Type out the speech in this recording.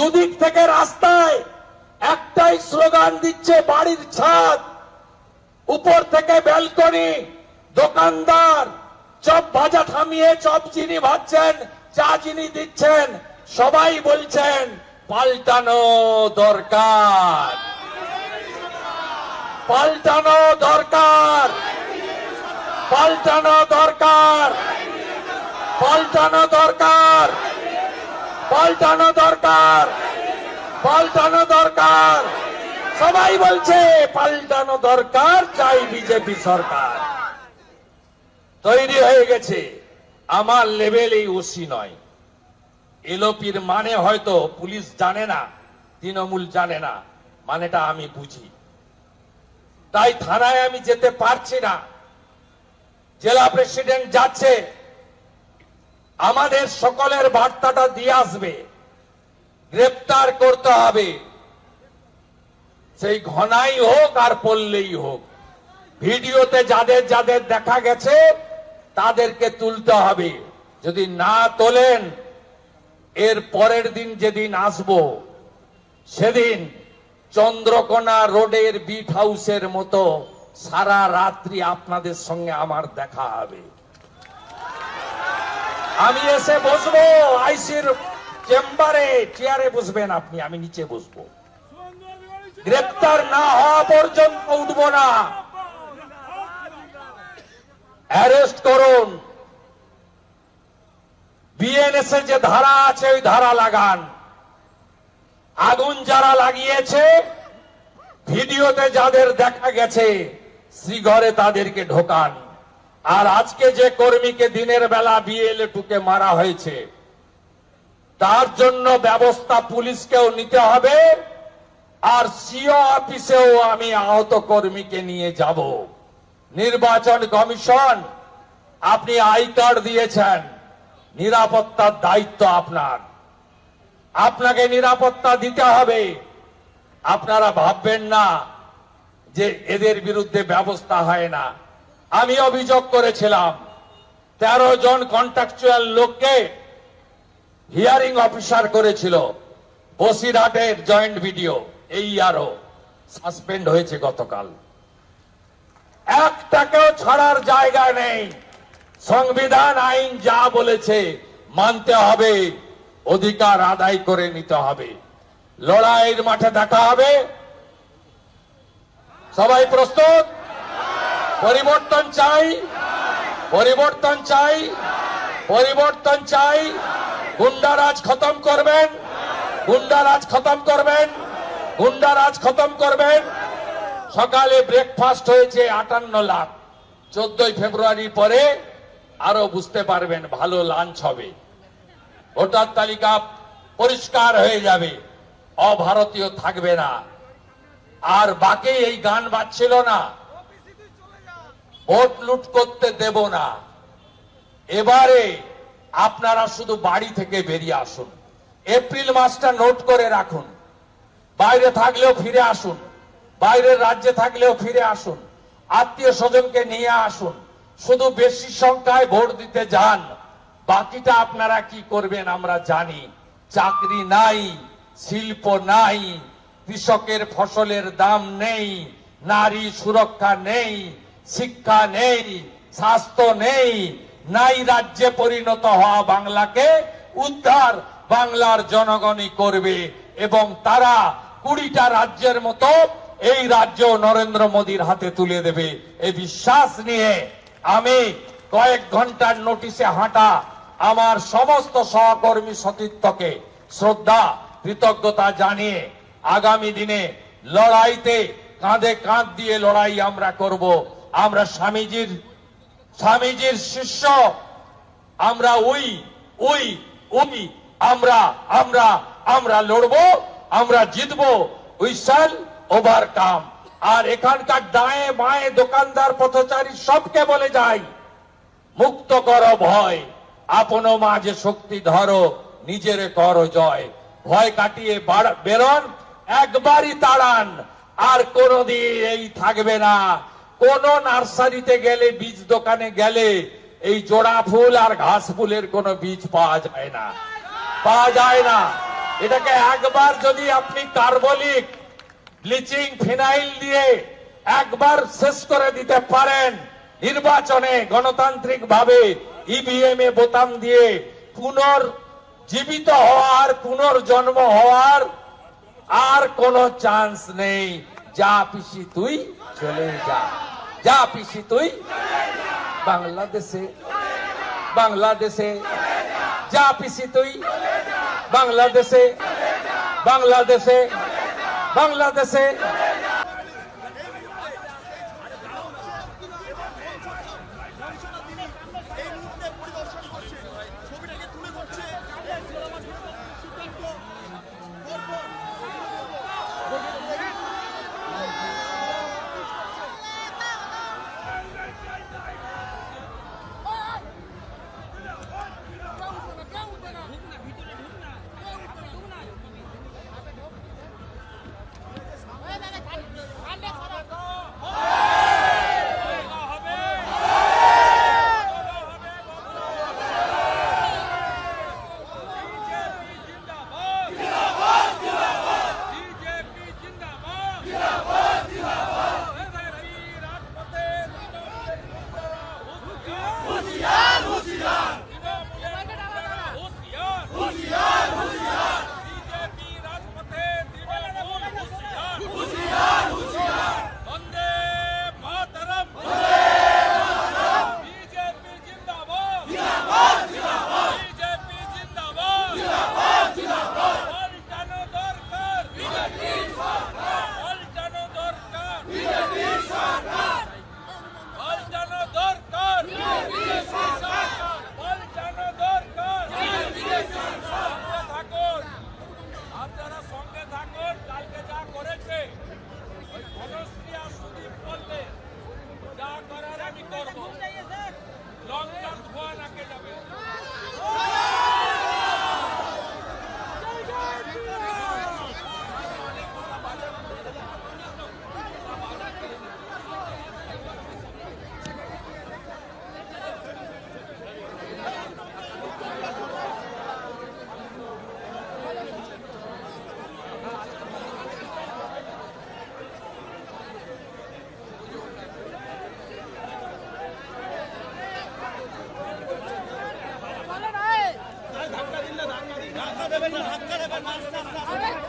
দুদিক থেকে রাস্তায় একটাই স্লোগান দিচ্ছে বাড়ির ছাদ। উপর থেকে ব্যালকনি, দোকানদার, চপ ভাজা থামিয়ে চপ চিনি ভাজছেন, চা চিনি দিচ্ছেন, সবাই বলছেন, পাল্টানো দরকার। পাল্টানো দরকার। পাল্টানো দরকার। পাল্টানো দরকার। পাল্টানো দরকার। পাল্টানো দরকার। সবাই বলছে, পাল্টানো দরকার, চাই বিজেপি সরকার। তৈরি হয়ে গেছে। আমার লেভেল এই ওসি নয়। এলোপির মানে হয়তো পুলিশ জানে না, তৃণমূল জানে না। মানেটা আমি বুঝি। তাই থানায় আমি যেতে পারছি না। জেলা প্রেসিডেন্ট যাচ্ছে আমাদের সকলের বার্তাটা দিয়ে আসবে। গ্রেপ্তার করতে হবে। সেই ঘনাই হোক আর পল্লেই হোক। ভিডিওতে যাদের যাদের দেখা গেছে, তাদেরকে তুলতে হবে। যদি না তোলেন, এর পরের দিন যেদিন আসব, সেদিন চন্দ্রকোনা রোডের বিট হাউসের মতো সারা রাত্রি আপনাদের সঙ্গে আমার দেখা হবে। আমি এসে বসবো, আইসির চেম্বারে, চেয়ারে বসবেন আপনি, আমি নিচে বসবো। গ্রেপ্তার না হওয়া পর্যন্ত উঠবো না। অ্যারেস্ট করুন। বিএনএস এর যে ধারা আছে, ওই ধারা লাগান। আগুন যারা লাগিয়েছে, ভিডিওতে যাদের দেখা গেছে শ্রীঘরে তাদেরকে ঢোকান। আর আজকে যে কর্মীকে দিনের বেলা বিএলএ টুকে মারা হয়েছে, তার জন্য ব্যবস্থা পুলিশকেও নিতে হবে, আর সিও অফিসেও আমি আহত কর্মীকে নিয়ে যাব। নির্বাচন কমিশন, আপনি আই কার্ড দিয়েছেন, নিরাপত্তার দায়িত্ব আপনার। আপনাকে নিরাপত্তা দিতে হবে। আপনারা ভাববেন না যে এদের বিরুদ্ধে ব্যবস্থা হয় না। আমি অভিযোগ করেছিলাম, তেরো জন কন্ট্রাকচুয়াল লোককে হিয়ারিং অফিসার করেছিল, বসিরহাটের জয়েন্ট ভিডিও এই আরও সাসপেন্ড হয়েছে গতকাল। একটাকেও ছাড়ার জায়গা নেই। সংবিধান, আইন যা বলেছে মানতে হবে, অধিকার আদায় করে নিতে হবে। লড়াইয়ের মাঠে দেখা হবে। সবাই প্রস্তুত? পরিবর্তন চাই। পরিবর্তন চাই। পরিবর্তন চাই। গুন্ডারাজ খতম করবেন। গুন্ডারাজ খতম করবেন। গুন্ডারাজ খতম করবেন। সকালে ব্রেকফাস্ট হয়েছে আটান্ন লাখ। চোদ্দই ফেব্রুয়ারি পরে আরও বুঝতে পারবেন ভালো লাঞ্চ হবে। ভোটার তালিকা পরিষ্কার হয়ে যাবে। অভারতীয় থাকবে না। আর বাকি এই গান বাজছিল না। ভোট লুট করতে দেব না। এবারে আপনারা শুধু বাড়ি থেকে বেরিয়ে আসুন। এপ্রিল মাসটা নোট করে রাখুন। বাইরে থাকলেও ফিরে আসুন। বাইরের রাজ্যে থাকলেও ফিরে আসুন। আত্মীয় স্বজনকে নিয়ে আসুন। শুধু বেশি সংখ্যায় ভোট দিতে যান। বাকিটা আপনারা কি করবেন আমরা জানি। চাকরি নাই, শিল্প নাই, কৃষকের ফসলের দাম নেই, নারী সুরক্ষা নেই শিক্ষা নেই, স্বাস্থ্য নেই, নাই রাজ্যে পরিণত হওয়া বাংলাকে উদ্ধার বাংলার জনগণই করবে এবং তারা কুড়িটা রাজ্যের মতো এই রাজ্য নরেন্দ্র মোদীর হাতে তুলে দেবে। এই বিশ্বাস নিয়ে আমি কয়েক ঘণ্টার নোটিশে হাঁটা আমার সমস্ত সহকর্মী সতীর্থকে শ্রদ্ধা, কৃতজ্ঞতা জানিয়ে আগামী দিনে লড়াইতে কাঁধে কাঁধ দিয়ে লড়াই আমরা করব। আমরা স্বামীজির স্বামীজির শিষ্য। আমরা ওই ওই ওই, আমরা আমরা আমরা লড়বো, আমরা জিতবো। We shall overcome. আর এখানকার ডায়ে বাঁয়ে দোকানদার, পথচারী সবকে বলে যাই, মুক্ত কর ভয়। আপন মাঝে শক্তি ধরো, নিজের কর জয়। ভয় কাটিয়ে বেরোন, একবারই তাড়ান। আর কোনদিন এই থাকবে না। কোন নার্সারিতে গেলে, বীজ দোকানে গেলে এই জোড়া ফুল আর ঘাস ফুলের কোনো বীজ পাওয়া যায় না। পাওয়া যায় না। এটাকে একবার যদি আপনি কার্বলিক ব্লিচিং ফিনাইল দিয়ে একবার শেষ করে দিতে পারেন। নির্বাচনে গণতান্ত্রিক ভাবে ইভিএম এ বোতাম দিয়ে পুনর জীবিত হওয়ার, পুনর্জন্ম হওয়ার আর কোনো চান্স নেই। যা পিসি তুই চলে যা। যা পিসি তুই বাংলাদেশে। বাংলাদেশে। যা পিসি তুই বাংলাদেশে। বাংলাদেশে। বাংলাদেশে। যাবেন না ধাক্কা যাবেন না আস্তে আস্তে